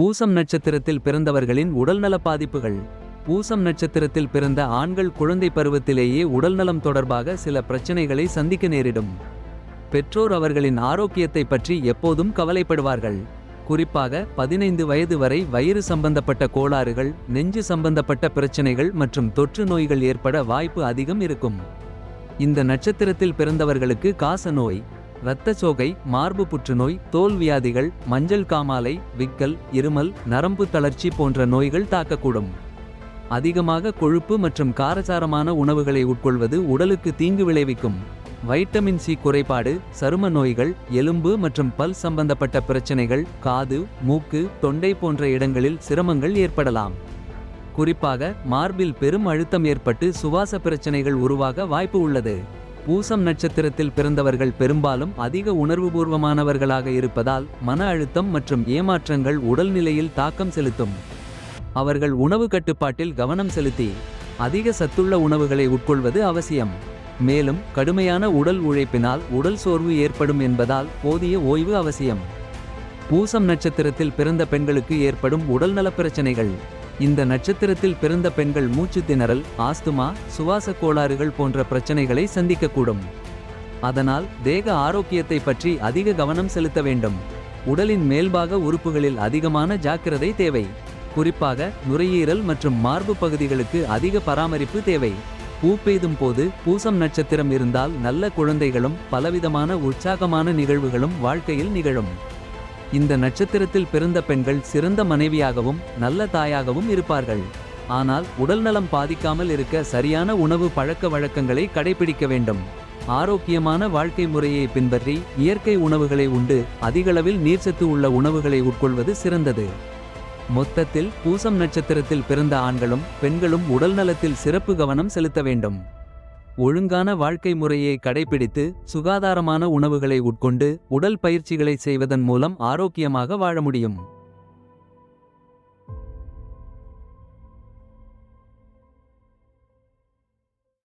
பூசம் நட்சத்திரத்தில் பிறந்தவர்களின் உடல்நல பாதிப்புகள். பூசம் நட்சத்திரத்தில் பிறந்த ஆண்கள் குழந்தை பருவத்திலேயே உடல்நலம் தொடர்பாக சில பிரச்சனைகளை சந்திக்க நேரிடும். பெற்றோர் அவர்களின் ஆரோக்கியத்தை பற்றி எப்போதும் கவலைப்படுவார்கள். குறிப்பாக பதினைந்து வயது வரை வயிறு சம்பந்தப்பட்ட கோளாறுகள் நெஞ்சு சம்பந்தப்பட்ட பிரச்சனைகள் மற்றும் தொற்று நோய்கள் ஏற்பட வாய்ப்பு அதிகம் இருக்கும். இந்த நட்சத்திரத்தில் பிறந்தவர்களுக்கு காச நோய் சோகை மார்பு புற்றுநோய் தோல் வியாதிகள் மஞ்சள் காமாலை விக்கல் இருமல் நரம்பு தளர்ச்சி போன்ற நோய்கள் தாக்கக்கூடும். அதிகமாக கொழுப்பு மற்றும் காரசாரமான உணவுகளை உட்கொள்வது உடலுக்கு தீங்கு விளைவிக்கும். வைட்டமின் சி குறைபாடு சரும நோய்கள் எலும்பு மற்றும் பல் சம்பந்தப்பட்ட பிரச்சனைகள் காது மூக்கு தொண்டை போன்ற இடங்களில் சிரமங்கள் ஏற்படலாம். குறிப்பாக மார்பில் பெரும் அழுத்தம் ஏற்பட்டு சுவாச பிரச்சனைகள் உருவாக வாய்ப்பு உள்ளது. பூசம் நட்சத்திரத்தில் பிறந்தவர்கள் பெரும்பாலும் அதிக உணர்வுபூர்வமானவர்களாக இருப்பதால் மன அழுத்தம் மற்றும் ஏமாற்றங்கள் உடல்நிலையில் தாக்கம் செலுத்தும். அவர்கள் உணவு கட்டுப்பாட்டில் கவனம் செலுத்தி அதிக சத்துள்ள உணவுகளை உட்கொள்வது அவசியம். மேலும் கடுமையான உடல் உழைப்பினால் உடல் சோர்வு ஏற்படும் என்பதால் போதிய ஓய்வு அவசியம். பூசம் நட்சத்திரத்தில் பிறந்த பெண்களுக்கு ஏற்படும் உடல்நலப் பிரச்சனைகள். இந்த நட்சத்திரத்தில் பிறந்த பெண்கள் மூச்சு திணறல் ஆஸ்துமா சுவாச கோளாறுகள் போன்ற பிரச்சனைகளை சந்திக்கக்கூடும். அதனால் தேக ஆரோக்கியத்தை பற்றி அதிக கவனம் செலுத்த வேண்டும். உடலின் மேல்பாக உறுப்புகளில் அதிகமான ஜாக்கிரதை தேவை. குறிப்பாக நுரையீரல் மற்றும் மார்பு பகுதிகளுக்கு அதிக பராமரிப்பு தேவை. பூ பெய்தும் போது பூசம் நட்சத்திரம் இருந்தால் நல்ல குழந்தைகளும் பலவிதமான உற்சாகமான நிகழ்வுகளும் வாழ்க்கையில் நிகழும். இந்த நட்சத்திரத்தில் பிறந்த பெண்கள் சிறந்த மனைவியாகவும் நல்ல தாயாகவும் இருப்பார்கள். ஆனால் உடல்நலம் பாதிக்காமல் இருக்க சரியான உணவு பழக்க வழக்கங்களை கடைபிடிக்க வேண்டும். ஆரோக்கியமான வாழ்க்கை முறையை பின்பற்றி இயற்கை உணவுகளை உண்டு அதிகளவில் நீர்ச்சத்து உள்ள உணவுகளை உட்கொள்வது சிறந்தது. மொத்தத்தில் பூசம் நட்சத்திரத்தில் பிறந்த ஆண்களும் பெண்களும் உடல்நலத்தில் சிறப்பு கவனம் செலுத்த வேண்டும். ஒழுங்கான வாழ்க்கை முறையை கடைபிடித்து சுகாதாரமான உணவுகளை உட்கொண்டு உடல் பயிற்சிகளை செய்வதன் மூலம் ஆரோக்கியமாக வாழ முடியும்.